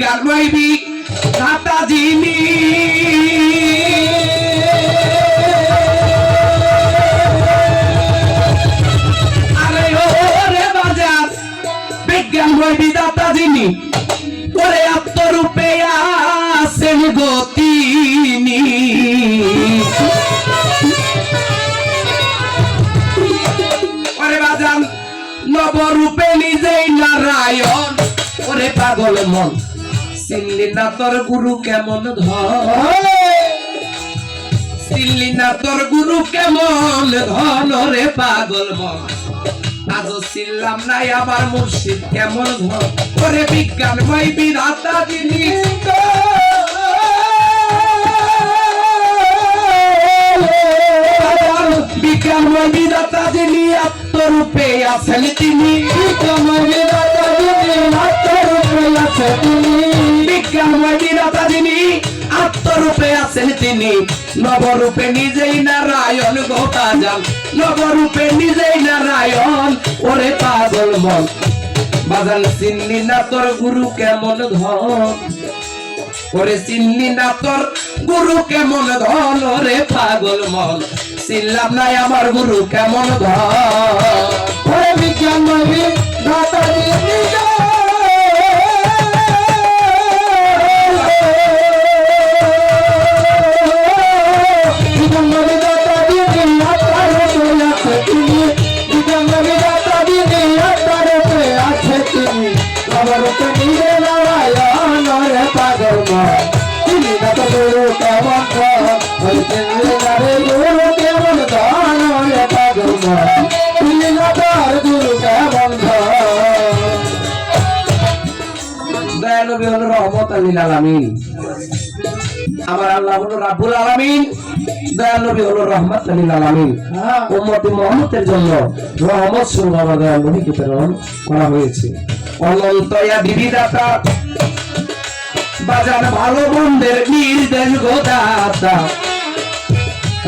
বিজ্ঞান মাইবি দাতা যিনি আরে ওরে বাজার, বিজ্ঞান মাইবি দাতা যিনি ওরে আত্মরূপে আসেন গতিনি নবরূপে নিজেই নারায়ণ। ওরে পাগল মন। চিনলি না তোর গুরু কেমন ধন চিনলি না তোর গুরু কেমন ধন রে পাগল মন? আজও নাই আমার মুর্শিদ কেমন ধন। ওরে বিজ্ঞান মই বিধাতা যিনি। বিজ্ঞানময় বিধাতা যিনি, আত্মরূপে আছেন তিনি। যিনি, আত্মরূপে আছেন তিনি। আত্মরূপে আছেন তিনি। নবরূপে নিজেই নারায়ণ নবরূপে নিজেই নারায়ণ, ওরে পাগল মন। বাজান না তোর গুরু কেমন ধন? ওরে না তোর গুরু কেমন ধন? রে পাগল মন। চিনলাম নাই আমার গুরু কেমন ধন? ওরে বিজ্ঞান আলীল আলামিন। আমার আল্লাহ হলো রাব্বুল আলামিন দয়ানবী হলো রহমত আলীল আলামিন উম্মতি মুহাম্মদের জন্য রহমত স্বরূপ আমার দয়ানবীকে প্রেরণ করা হয়েছে। অনন্তয়া বিবিদাতা বাজান ভালো নির্দেশ গোদাতা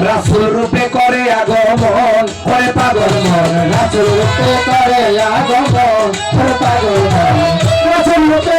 রাসুল রূপে করে আগমন করে পাগল মন। রাসুল রূপে করে আগমন করে পাগল মন। রাসুল রূপে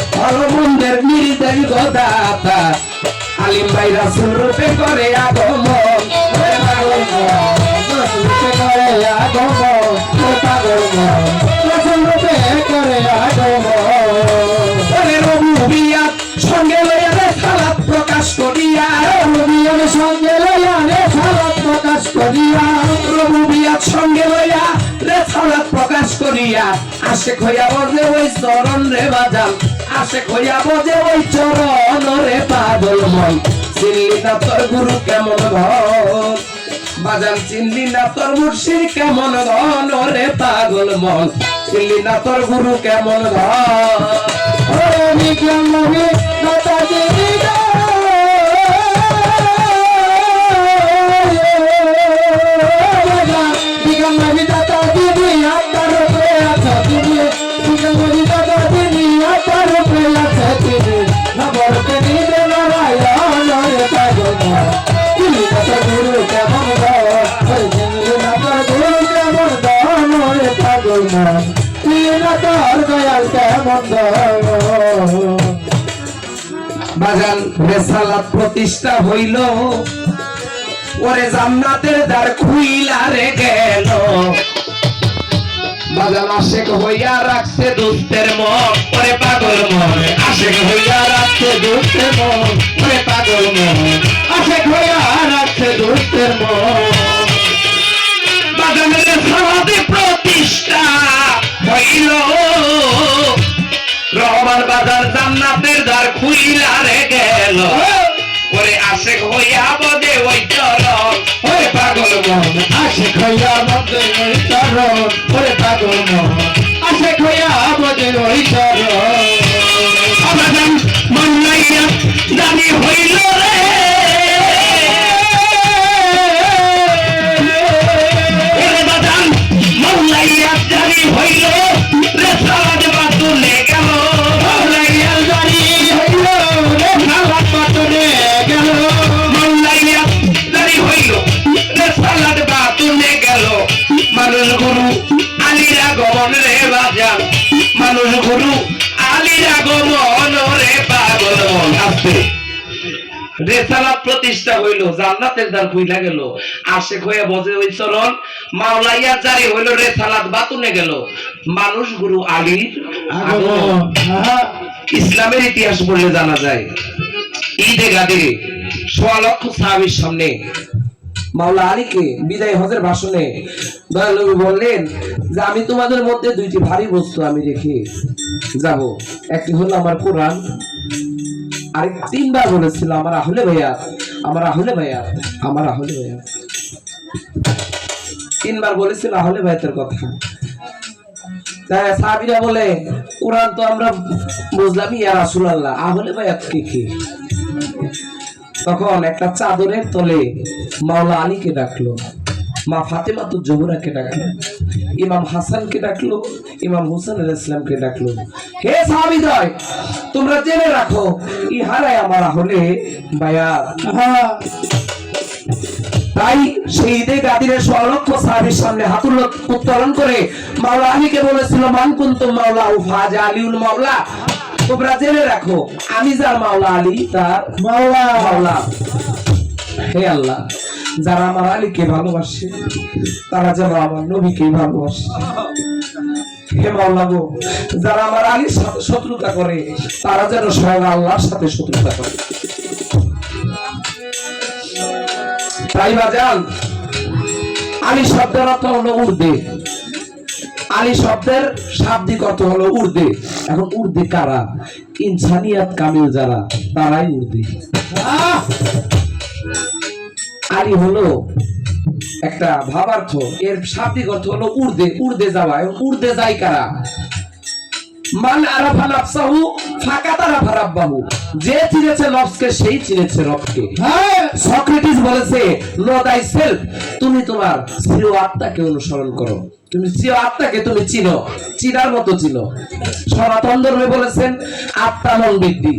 অলমন্দের নির্দেশ গদাতা। আলিম ভাই রাসুল রূপে করে আগমন। মন, করে আগমন। মন, রাসূল রূপে করে আগমন। সঙ্গে লইয়া রে সালাত প্রকাশ করিয়া। রবুবিয়াত সঙ্গে লইয়া রে সালাত প্রকাশ করিয়া। রবুবিয়াত সঙ্গে লইয়া রে সালাত প্রকাশ করিয়া। আশেক হইয়া বজে ওই চরণ রে বাজান আশেক কইয়া বজে ওই চরণ রে পাগল মন। চিনলি না তোর গুরু কেমন ধন বাজান, চিনলি না তোর মুর্শির কেমন ঘন রে পাগল মন? চিনলি না তোর গুরু কেমন ধন ওরে বিক্রম রেসালাত প্রতিষ্ঠা হইল। ওরে জান্নাতের দ্বার খুইলা রে গেল। বাজার আশেক হইয়া রাখছে দুষ্টের মন। ওরে পাগল মন, আশেক হইয়া রাখছে দুষ্টের মন। ওরে পাগল মন, আশেক হইয়া রাখছে দুষ্টের মন। গেল। ওরে আশেক হইয়া বদে ওই চরণ। ওরে পাগল মন আশেক হইয়া বদে ওই চরণ। ওরে পাগল মন আশেক হইয়া বদে ওই চরণ। রে বাজান মানুষ গুরু ইসলামের ইতিহাস বললে জানা যায়, ঈদে গাদিরে সোয়া লক্ষ সাহাবির সামনে মাওলা আলীকে বিদায় হজের ভাষণে দয়ালু বললেন, যে আমি তোমাদের মধ্যে দুইটি ভারী বস্তু আমি রেখে যাব। একটি হলো আমার কোরআন, আরেক তিনবার বলেছিল, আমার আহলে ভাইয়া আমার আহলে ভাইয়া আমার আহলে ভাইয়া তিনবার বলেছিল আহলে ভাইয়াতের কথা। তাই বলে, কোরআন তো আমরা বুঝলাম ইয়া রাসূলুল্লাহ, আহলে ভাইয়াত কে কে? তখন একটা চাদরের তলে মাওলা আলীকে ডাকলো, মা ফাতেমা তো জহুরাকে ডাকলো, ইমাম হাসানকে ডাকলো, ইমাম হুসেন ইসলামকে ডাকলো। হে সাহাবিদয় তোমরা জেনে রাখো, ইহারাই আমার হলে বায়া তাই সেই ঈদে গাদিরের স্বলক্ষ সাহাবির সামনে হাতুল উত্তোলন করে মাওলা আলীকে বলেছিল, মান কুন্তু মাওলা উফাজ আলিউল মাওলা। তোমরা জেনে রাখো। আমি যার মাওলা আলী তার মাওলা। মাওলা। হে আল্লাহ যারা আমার আলীকে ভালোবাসে তারা যেন আমার নবীকে ভালোবাসে। হে মাওলা গো যারা আমার আলীর সাথে শত্রুতা করে তারা যেন স্বয়ং আল্লাহর সাথে শত্রুতা করে। তাই বাজান আলী শব্দের অর্থ হলো উর্দে আলী শব্দের শাব্দিক অর্থ হলো উর্দে। এখন উর্দে কারা? ইনসানিয়াত কামিল যারা, তারাই উর্দে। আলী হলো একটা ভাবার্থ। এর শাব্দিক অর্থ হলো উর্দে। উর্দে যাওয়া। এবং উর্দে যায় কারা? মান আরাফা নাফসাহু ফাকাত আরাফা রাব্বাহু। যে চিনেছে নফসকে সেই চিনেছে রবকে। হ্যাঁ। সক্রেটিস বলেছে নো দাই সেলফ তুমি তোমার স্ত্রী আত্মাকে অনুসরণ করো। তুমি শ্রী আত্মাকে তুমি চিনো চিনার মতো চিনো। সনাতন ধর্মে বলেছেন আত্মা মন বৃদ্ধি।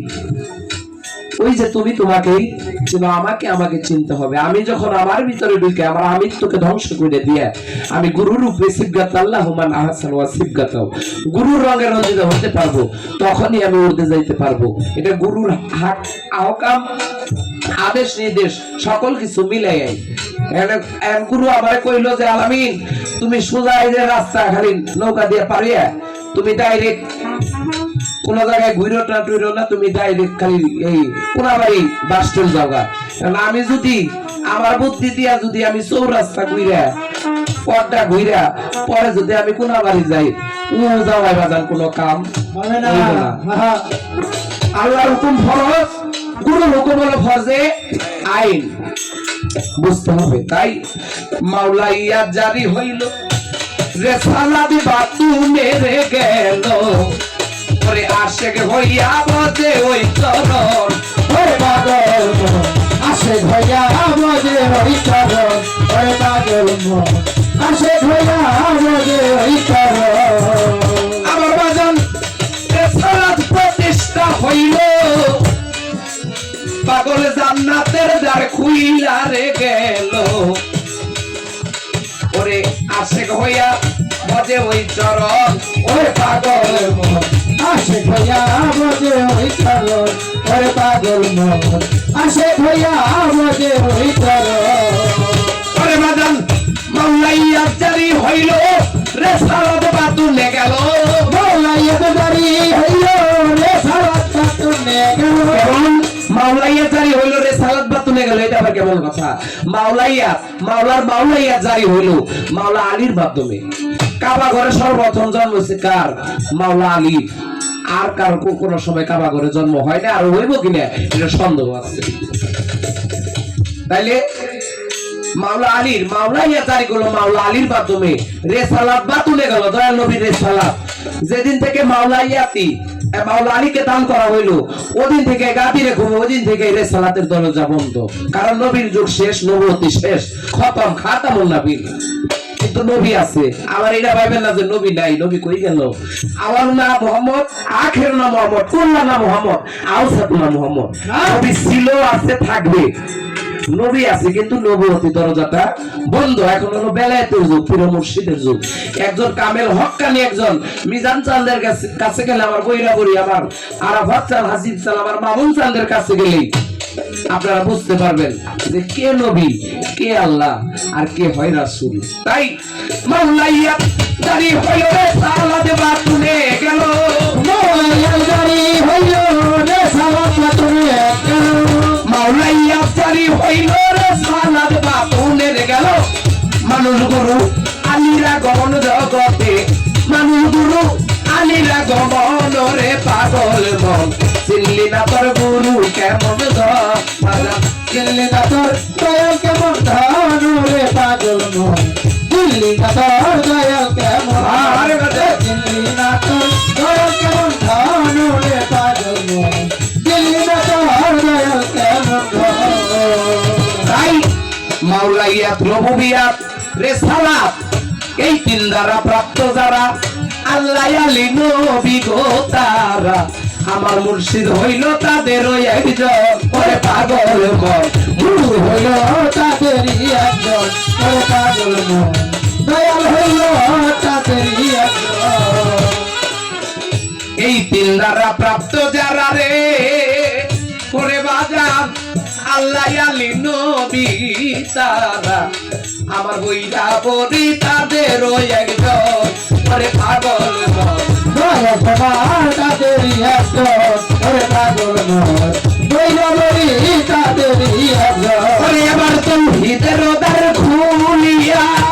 ওই যে তুমি তোমাকেই চিনো আমাকে আমাকে চিনতে হবে। আমি যখন আমার ভিতরে ঢুকে, আমার আমিত্বকে ধ্বংস করে দিয়ে, আমি গুরুর রূপে সিবগাত, আল্লাহ হুমান আহসান ওয়া সিবগাতাও গুরুর রঙে রঞ্জিত হতে পারব, তখনই আমি উড়তে যাইতে পারব। এটা গুরুর হাক আহকাম, আদেশ, নির্দেশ, সকল কিছু মিলাই গুরু আমারে কইলো যে, আলামিন, তুমি সোজা রাস্তা খালি নৌকা দিয়ে পারিয়া তুমি ডাইরেক্ট কোন জায়গায় ঘুরো না টুইরো না তুমি ডাইরেক্ট খালি এই কোনাবাড়ি বাস স্ট্যান্ড যাওগা কারণ আমি যদি আমার বুদ্ধি দিয়া যদি আমি চৌরাস্তা ঘুইরা পথটা ঘুইরা পরে যদি আমি কোনাবাড়ি যাই ও যাওয়াই বাজার কোনো কাম হবে না। হ্যাঁ। আল্লাহর হুকুম ফরজ গুরু হুকুম হলো ফরজে আইন। বুঝতে হবে তাই মাওলাইয়া জারি হইল রেসালাদি বাতু মেরে গেল। ওরে আশেক হইয়া বদে ওই চরণ। ওরে মন আসে ভয়া আমাদের ওই কারণ ওরে মন আসে ভয়া আমাদের ওই কারণ আমার বাজন রেসালাত প্রতিষ্ঠা হইল। পাগল জান্নাতের দ্বার খুইলা রে গেল। ওরে আশেক হইয়া বজে ওই চরণ। ওরে পাগল আসে ভয়া আমাদের ওই কারণ। ওরে পাগল মন। আসে ভয়া আমাদের ওই কারণ। ওরে বাজান মাওলাইয়া জারি হইল রেসালাত বাতুলে গেল। মৌলাইয়া তো হইল রে সারাত পাতুনে গেল মাওলাইয়া জারি হইল রে সালাত বাতুলে গেল, এটা আবার কেমন কথা? মাওলাইয়া, মাওলার মাওলাইয়া জারি হইল, মাওলা আলীর মাধ্যমে। কাবা ঘরে সর্বপ্রথম জন্ম কার? মাওলা আলী। আর কার কোনো সময় কাবা ঘরে জন্ম হয় না আর হইব কিনা এটা সন্দেহ আছে। তাইলে মাওলা আলীর মাওলাইয়া জারি করল মাওলা আলীর মাধ্যমে রেসালাত বাতুলে গেল দয়াল নবীর রেসালাত। যেদিন থেকে মাওলাইয়াতি এ, মাওলা আলীকে দান করা হইল ওদিন থেকে গাদি রেখো ওদিন থেকে রেসালাতের দরজা বন্ধ। কারণ নবীর যুগ শেষ নবতী শেষ খতম খাতামুল নবীর নবী আছে। আমার এটা ভাইবেন না যে নবী নাই নবী কই গেল? আমার না মোহাম্মদ আখের মোহাম্মদ মোহাম্মদ আউসাত না মোহাম্মদ? নবী ছিল আছে থাকবে। নবী আছে কিন্তু দরজাটা বন্ধ। এখন হলো বেলায়েতের যুগ পীর মুর্শিদের যুগ। একজন কামেল হক্কানি একজন। মিজান চাঁদের কাছে কাছে গেলে আমার বইরা বড়ি আমার আরাফাত চাল হাসিব চাল আমার মামুন চাঁদের কাছে গেলেই আপনারা বুঝতে পারবেন যে কে নবী, কে আল্লাহ আর কে হয় রাসূল। তাই দাড়ি হইল রে সালা গেল। গাড়ি হইল রে গেল দাড়ি হইল রে গেল। মানুষ গুরু, আলিরা গমন জগতে। মানুষ গুরু, আলিরা গমন রে পাগল মন। না তোর গুরু কেমন ধরা দিল্লি না তোর দয়াল কেমন ধান রে পাগল মন। না তোর দয়াল কেমন না তোর দয়াল কেমন ধান রে পাগল মন। দিল্লি না তোর দয়াল কেমন ধান? তাই মাওলাইয়াত রবুবিয়াত রেসালাত এই তিন দ্বারা প্রাপ্ত যারা আল্লাহ আলী নবী গো তারা। আমার মুর্শিদ হইল তাদের ওই একজন। পরে পাগল মন মুর হইল তাদের একজন। ওরে পাগল মন, দয়াল হইল তাদের একজন। এই তিন দ্বারা প্রাপ্ত যারা রে আল্লাহ আলী নবী তারা। আমার বইরা বলি তাদের একজন। পরে পাগল মন দয়া তোমার তাদেরই একজন। ওরে পাগল মন দইলা বলি একজন। এবার তো হিদের খুলিয়া।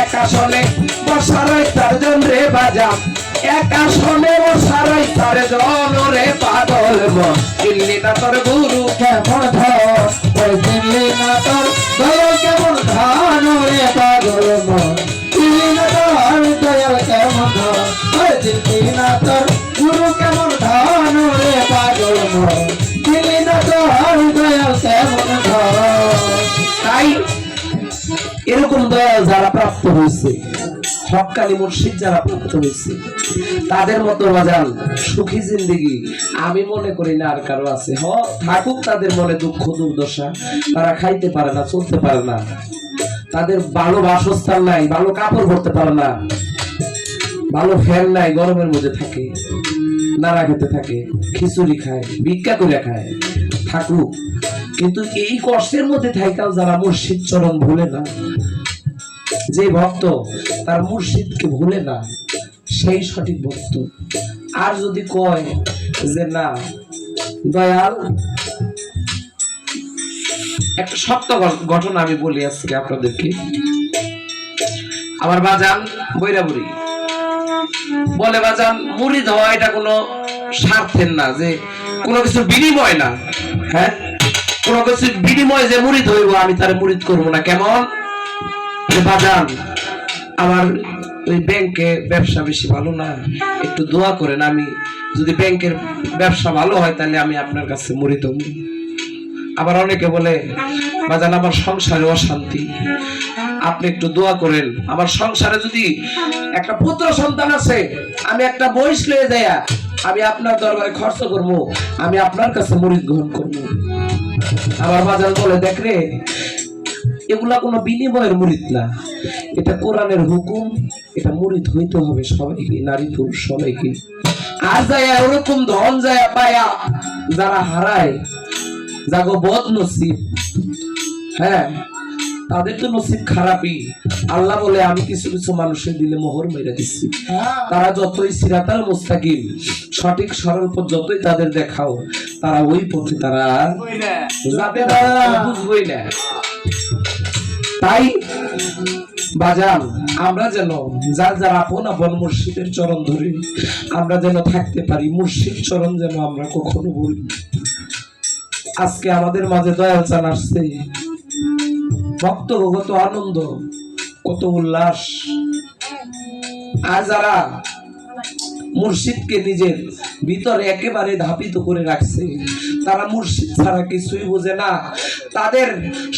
এক আসনে বসারাই চারজন রে বাজা এক আসনে বসারাই চারজন রে পাগল দিল্লি না তোর গুরু কেমন প্রাপ্ত হয়েছে। হকানি মুর্শিদ যারা প্রাপ্ত হয়েছে। তাদের মতো বাজান, সুখী জিন্দিগি আমি মনে করি না আর কারও আছে। হ, থাকুক তাদের মনে দুঃখ, দুর্দশা। তারা খাইতে পারে না, চলতে পারে না। তাদের ভালো বাসস্থান নাই, ভালো কাপড় পরতে পারে না। ভালো ফ্যান নাই, গরমের মধ্যে থাকে। নাড়া খেতে থাকে, খিচুড়ি খায়, ভিক্ষা করে খায়। থাকুক। কিন্তু এই কষ্টের মধ্যে থাকাও যারা মুর্শিদ চরণ ভুলে না। যে ভক্ত তার মুর্শিদকে ভুলে না, সেই সঠিক ভক্ত। আর যদি কয় যে না, দয়াল, একটা সত্য ঘটনা আমি বলি আজকে আপনাদেরকে। আমার বাজান বৈরাবুরি। বলে, বাজান, মুড়ি দেওয়া এটা কোনো স্বার্থের না, যে কোনো কিছুর বিনিময় না। হ্যাঁ? কোনো কিছুর বিনিময় যে মুড়ি ধরবো, আমি তার মুড়িদ করব না। কেমন? যে বাজান আমার ওই ব্যাংকে ব্যবসা বেশি ভালো না, একটু দোয়া করেন আমি। যদি ব্যাংকের ব্যবসা ভালো হয়, তাহলে আমি আপনার কাছে মুড়ি দেবো। আবার অনেকে বলে, বাজান, আমার সংসারে অশান্তি। আপনি একটু দোয়া করেন। আমার সংসারে যদি একটা পুত্র সন্তান আছে, আমি একটা বয়স লয়ে দেয়া আমি আপনার দরবারে খরচ করব, আমি আপনার কাছে মরিদ গ্রহণ করব। আমার বাজার বলে, দেখ রে এগুলা কোনো বিনিময়ের মুরিদ না। এটা কোরআনের হুকুম এটা মুরিদ হইতে হবে সবাইকে নারী পুরুষ সবাইকে। আর যায় ওরকম ধন যায় পায়া যারা হারায় যাগো বদ নসিব হ্যাঁ তাদের তো নসিব খারাপই। আল্লাহ বলে আমি কিছু কিছু মানুষের দিলে মোহর মেরে দিচ্ছি। হ্যাঁ। তারা যতই সিরাতাল মুস্তাকিম সঠিক সরল পথ যতই তাদের দেখাও তারা ওই পথে তারা যাবে না, বুঝবই না। তাই বাজান, আমরা যেন যার যার আপন আপন মুর্শিদের চরণ ধরি, আমরা যেন থাকতে পারি, মুর্শিদ চরণ যেন আমরা কখনো বলি আজকে আমাদের মাঝে দয়াল চান আসছে। ভক্ত কত আনন্দ, কত উল্লাস। আর যারা মুর্শিদকে নিজের ভিতরে একেবারে ধাপিত করে রাখছে। তারা মুর্শিদ ছাড়া কিছুই বোঝে না। তাদের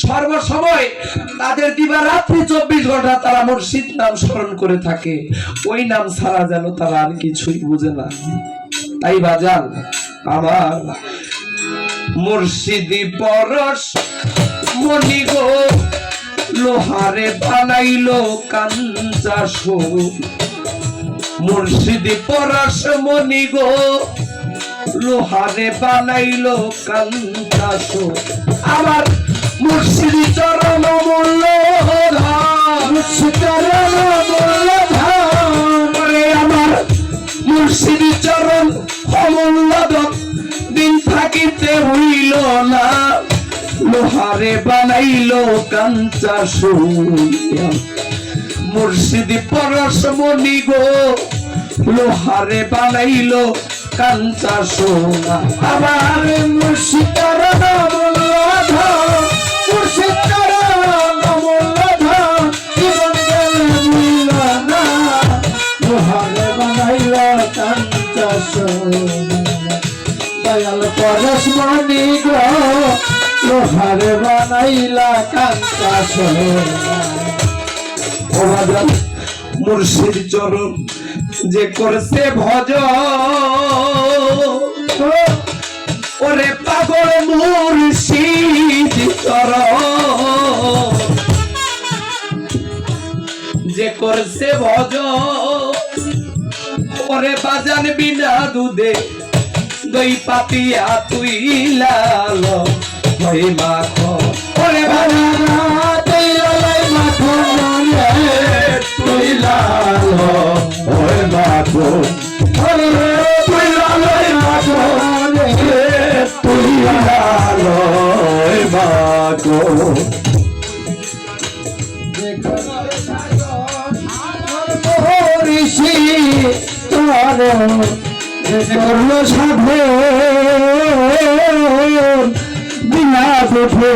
সর্বসময় তাদের দিবা রাত্রি চব্বিশ ঘণ্টা তারা মুর্শিদ নাম স্মরণ করে থাকে। ওই নাম ছাড়া যেন তারা আর কিছুই বোঝে না। তাই বাজান, আমার মুর্শিদি পরশ মনি গো, লোহারে বানাইলো কাঞ্চাসো মুর্শিদি পরশ মনি গো, লোহারে বানাইলো কান্তাসো আমার মুর্শিদি চরণ মূল্য চরণ মূল্য আমার মুর্শিদি চরণ অমূল্য। দিন থাকিতে হইল না। লোহারে বানাইলো কাঞ্চাসো। মুর্শিদি পরশ মনি গো। লোহারে বানাইলো কাঞ্চা সোনা। লোহারে বানাইল কাঞ্চা দয়াল পরশ মণি গো, লোহারে বানাইলা কাঞ্চা ও বাজান মুর্শিদ চরণ যে করছে ভজ। ওরে পাগল মুর্শিদ চরণ যে করছে ভজ। ওরে বাজান বিনা দুধে দই পাতিয়া তুই লাল। হয়ে মাখ ঋষি তোর করল সাধে বিনা দুধে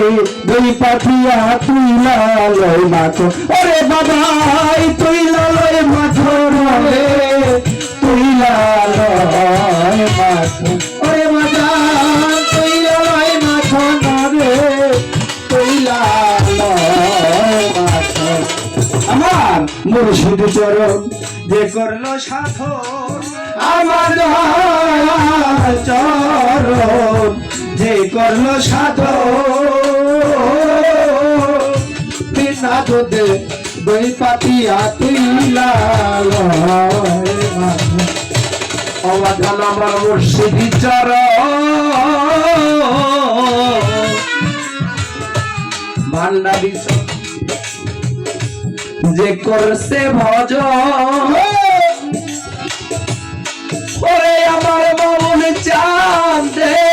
দুই পাঠিয়া তুই লালয় মাথো ওরে বাবাই তুই লালয় মাথো রে তুই লালয় মাথো আমার মুর্শিদ চরণ যে করল সাধন আমার চরণ যে করল সাধন বিনা দুধে দই পাতিয়া তুই লাল অবাধান আমার মুর্শিদি চর। ভান্ডারি যে করছে ভজ, ওরে আমার বাবুন চাঁদের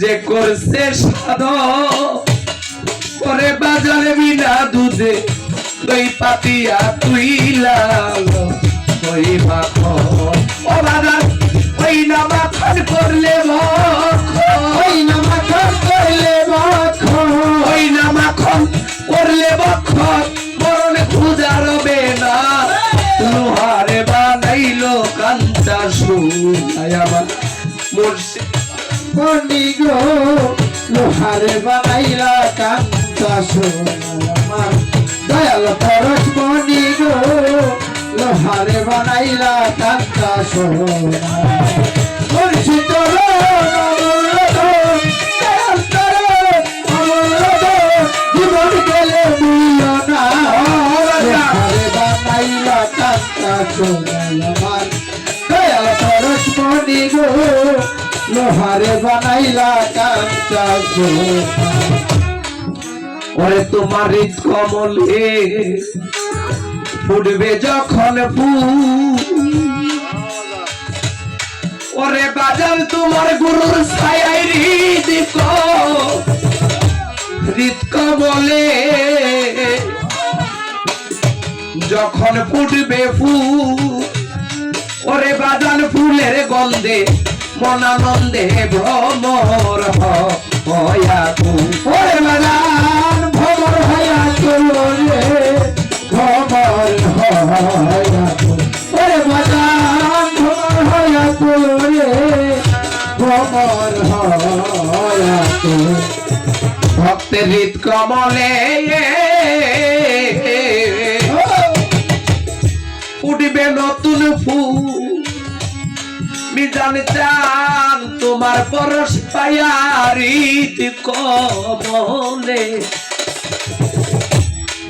যে করছে সাধ করে বাজারে বিনা দুধে দই পাতিয়া তুই লাল ওই মাখন। ও বাজার ওই না মাখন আরে বানাইলা কান্তা সোনার। দয়াল পরশ মনি গো, লোহারে বানাইলা কান্তা সোনার। Dayal Parash Mani Go লোহারে বানাইলা কাঞ্চা ওরে তোমার কমলে ফুটবে যখন ওরে বাজার তোমার গুরুর ছায়াই হৃদ ক- হৃদ কমলে যখন ফুটবে ফুল। ওরে বাজান ফুলের গন্ধে মনানন্দে ভ্রমর হয়া ফুল ওরে বাজান ভমর হয়া চলো রে ভমর হয়া ওরে বাজান ভমর হয়া চলো রে ভমর হয়া ভক্তের হৃদ কমলে উঠবে নতুন ফুল। মিজান চান তোমার পরশ পায়া হৃদ কমলে।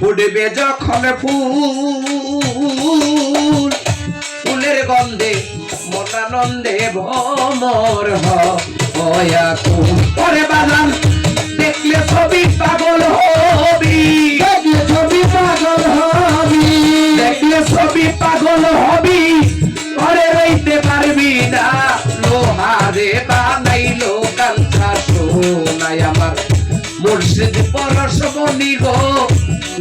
উঠবে যখন ফুল, ফুলের গন্ধে মনানন্দে ভমর হয়া পরে বাজান দেখলে ছবি পাগল হবি। দেখলে ছবি পাগল হবি। দেখলে ছবি পাগল হবি। ঘরে রইতে পারবি না। লোহারে বানাইলো কাঞ্চা সোনাই আমার। মুর্শিদ বলি গো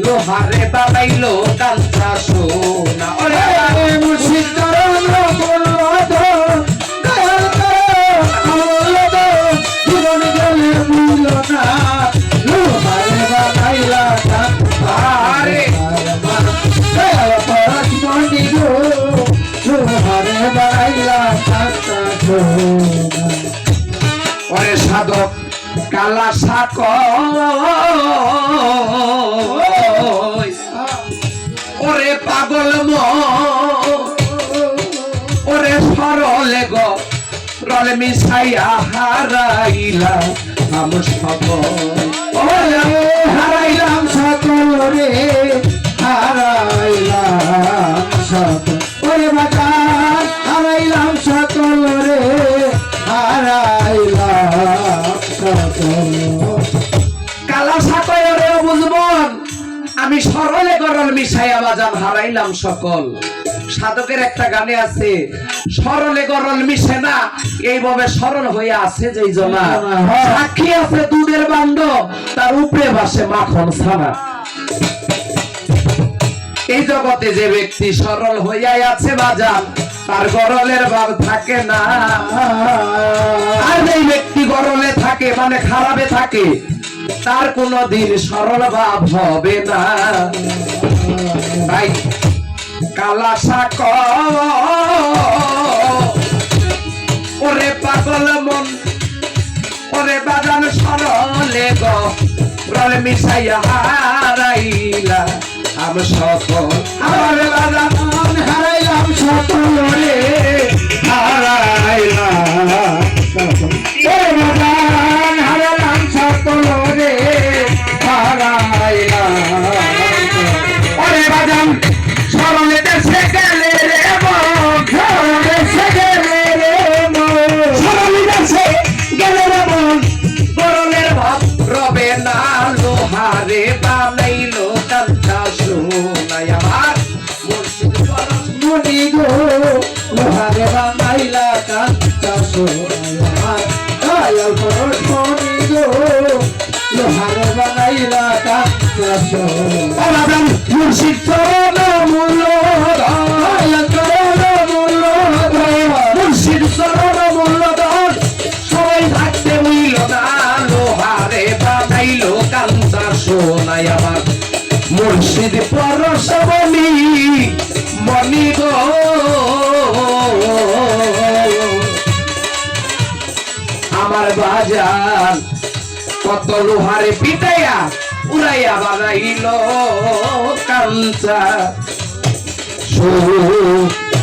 লোহারে বানাইলো কাঞ্চা সোনা। ওরে মুর্শিদ চরণ কালা শাক ওরে পাগল ম, ওরে সরলে গ, রলে মিশাইয়া হারাইলা আম সব। ওরে হারাইলাম সকল রে হারাইলাম সকল ওরে বাজার হারাইলাম সকল। সাধকের একটা গানে আছে সরলে গরল মিশে না। এইভাবে সরল হয়ে আছে যেই জনা সাক্ষী আছে দুধের বান্ড তার উপরে বাসে মাখন ছানা। এই জগতে যে ব্যক্তি সরল হইয়াই আছে বাজান তার গরলের ভাব থাকে না। আর যেই ব্যক্তি গরলে থাকে মানে খারাপে থাকে তার কোনো দিন সরল ভাব হবে না। তাই কালা শাক ওরে পাগল মন ওরে বাজান সরলে গ রলে মিশাইয়া হারাইলা আম সকল আমার বাজান হারাইলাম সকল রে ওরে বাজান সোনার দয়াল পরশ মনি গো লোহারে বানাইলা সোনার বাজান মুর্শিদ চরণ মূল দয়াল চরণ মূল মুর্শিদ চরণ মূল্যধন সবাই থাকতে হইল না লোহারে বানাইলো কান্তা সোনাই আমার মনি গো বাজার কত লোহারে পিটাইয়া উড়াইয়া বানাইল কাঞ্চা। সোনা